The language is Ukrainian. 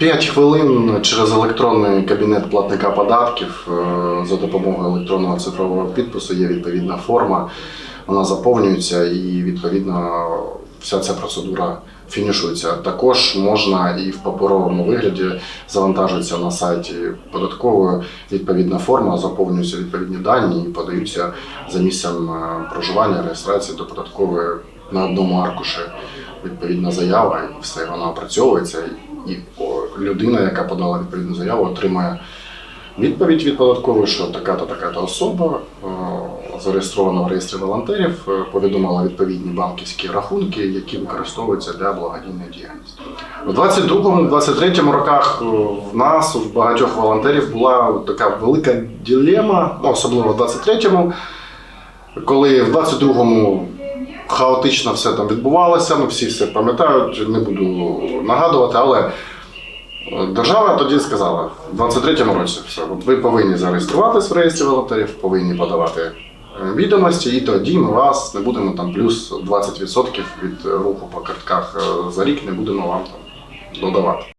5 хвилин через електронний кабінет платника податків е, за допомогою електронного цифрового підпису є відповідна форма. Вона заповнюється і відповідно вся ця процедура фінішується. Також можна і в паперовому вигляді завантажується на сайті податкової відповідна форма, заповнюються відповідні дані і подаються за місцем е, проживання, реєстрації до податкової на одному аркуші відповідна заява, і все вона опрацьовується. І о, людина, яка подала відповідну заяву, отримає відповідь від податкової, що така-то така-то особа е, зареєстрована в реєстрі волонтерів, е, повідомила відповідні банківські рахунки, які використовуються для благодійної діяльності. У 22-23 роках е, в нас, у багатьох волонтерів, була така велика дилема, ну, особливо в 23-му, коли в 22-му хаотично все там відбувалося, ми всі все пам'ятають, не буду нагадувати, але держава тоді сказала, в 23-му році все, от ви повинні зареєструватись в реєстрі волонтерів, повинні подавати е, відомості, і тоді ми вас не будемо там плюс 20% від руху по картках е, за рік не будемо вам там додавати.